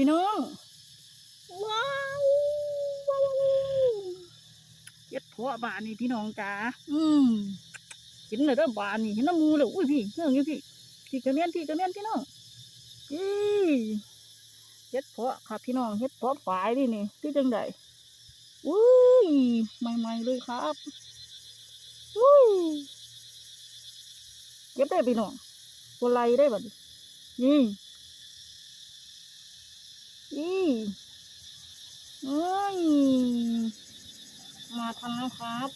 พี่น้องว้าวว้าวว้าวเย็ดเพาะบานนี่พี่น้องจ๋าอืมเห็นเลยเด้อบานนี่เห็นน้ำมูเลยอุ้ยพี่เรื่องนี้พี่พี่กระเมียนพี่กระเมียนพี่น้องอีเฮ็ดเพาะครับพี่น้องเฮ็ดเพาะฝายนี่นี่ที่จังใดอุ้ยใหม่ๆเลยครับอุ้ยเก็บได้พี่น้องตัวไรได้บัดนี้ นี่อีเอ้ยมาทำแล้วครับ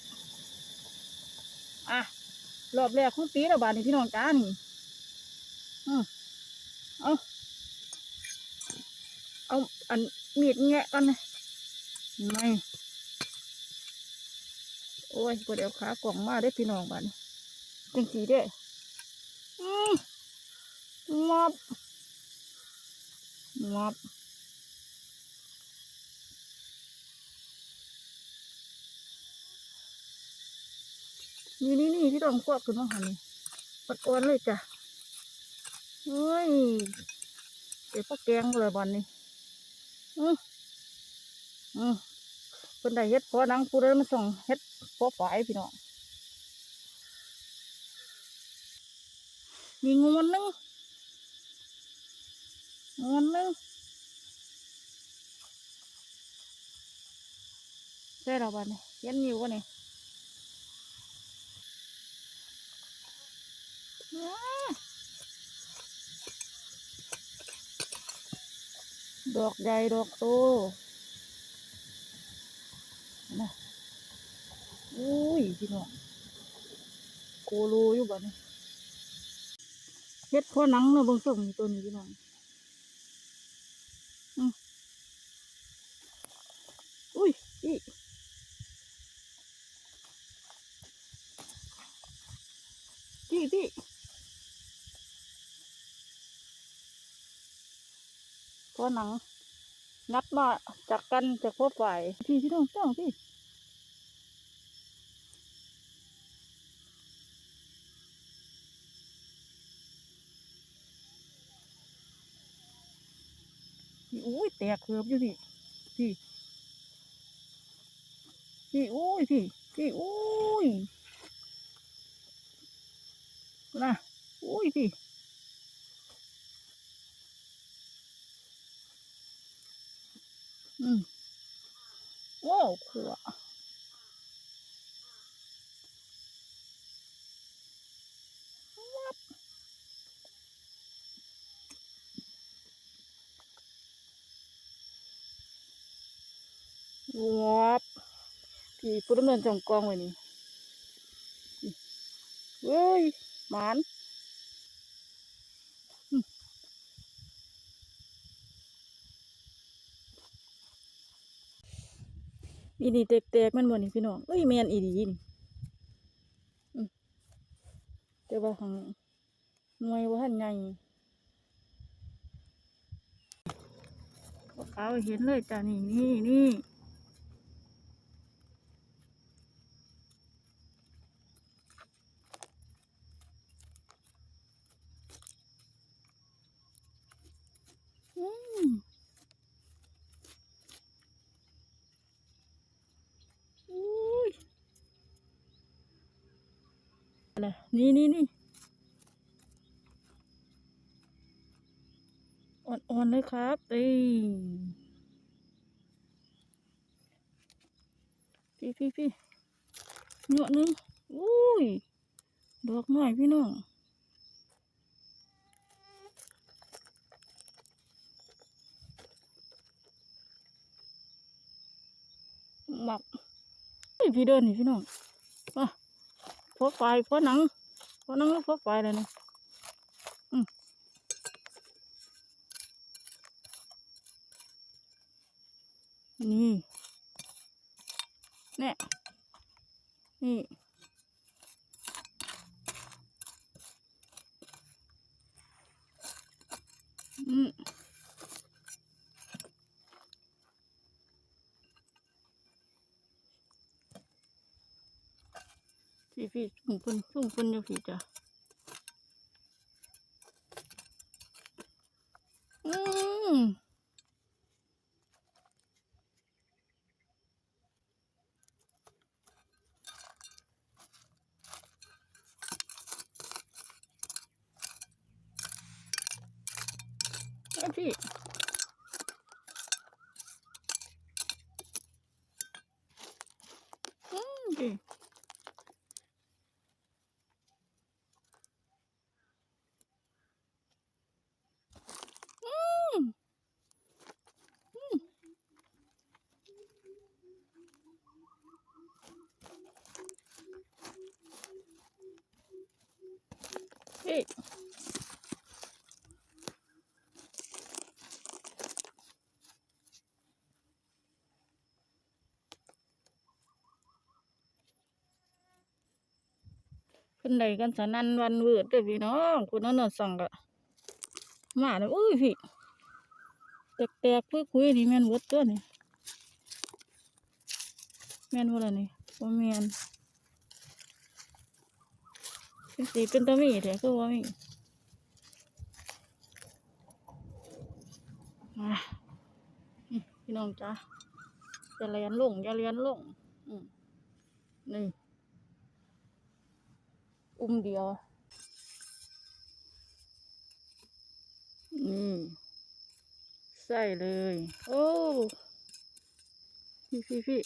อะ รอบแรกของปีแล้วบาดนี้พี่น้องจ้านี่อืมเอาเอาอันมีดแงะกันนะไม่โอ้ยพอเดี๋ยวขากล่องมาได้พี่น้องบานจังสีเด้ออืมงอบงอบ นี่นี่นี่พี่ต้องควบขึ้นมาหันนี่ปัดอ่อนเลยจ้ะเฮ้ยเดี๋ยวพวกแกงเลยบอลนี่อืมอืมคนใดเฮ็ดพอนังกูเลยมาส่งเฮ็ดพอฝายพี่น้องมีงูมันนึงงูมันนึงได้แล้วบอลนี่เย็นอยู่วะนี่ ดอกใหญ่ดอกโตนะอุ้ยพี่น้องโกโลอยู่บ้านี้เฮ็ดข้อหนังเนาะบางส่งตัวนี้พี่น้องอืมอุ้ยอีพี่พี่ เพราะหนังนับมาจากกันจากพวกฝ่ายพี่พี่น้องต้องพี่พี่อุ้ยแตกเกือบอยู่พี่พี่พี่อุ้ยพี่พี่อุ้ยนะอุ้ยพี่ อืมว้าวขัววับพี่พุทธเมืองจองกองไว้นี่เว้ยหมาน อีนี่แตกๆมันบ่นี่พี่น้องเอ้ยแมนอีดีนี่อืมแต่ว่าของหน่วยว่าท่านไงเขาเห็นเลยจ้ะนี่นี่นี่อืมอุ้ย อะนี่นี่นี่อ่อนๆเลยครับเอ้ยพี่พี่พี่หนวดหนึงอุ้ย ดอกหน่อยพี่น้องหมักพี่เดินนี่พี่น้อง พอไฟพอหนังพอหนังแล้วพอไฟเลยนะนี่ เนี่ย นี่ อืม พี่พี่ชุ่มพุ่นชุ่มพุ่นอยู่พี่จ้ะอืมพี่อืมพี่ กี้คนใดกันสนันวันเวิร์ดเลยพี่น้องคนนั้นน่สั่งกะมาเลยอุ้ยพี่แตกๆกคุยคุยนี่แมนวัดตัวนี่แมนวัดอะไรนี่โอแมน เป็นสีเป็นตะมีแท้คือว่ามีมาพี่น้องจ้าอย่าเลียนลงอย่าเลียนลงนี่อุ้มเดียวนี่ใส่เลย โอ้ พี่พี่พี่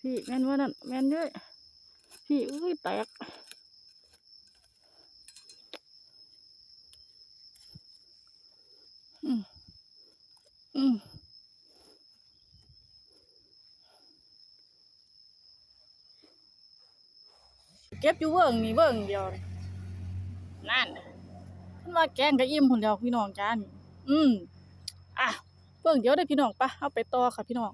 พี่แม่นว่านั่นแม่นเยอะพี่อุ้ยแตก เก็บอยู่เบิ่งนี่เบิ่งเดียวนี่นั่นมันว่าแกงกะอิ่มพุ่นเดียวพี่น้องจ้านี่อืมอะเบิ่งเดี๋ยวได้อพี่น้องปะเอาไปต่อค่ะพี่น้อง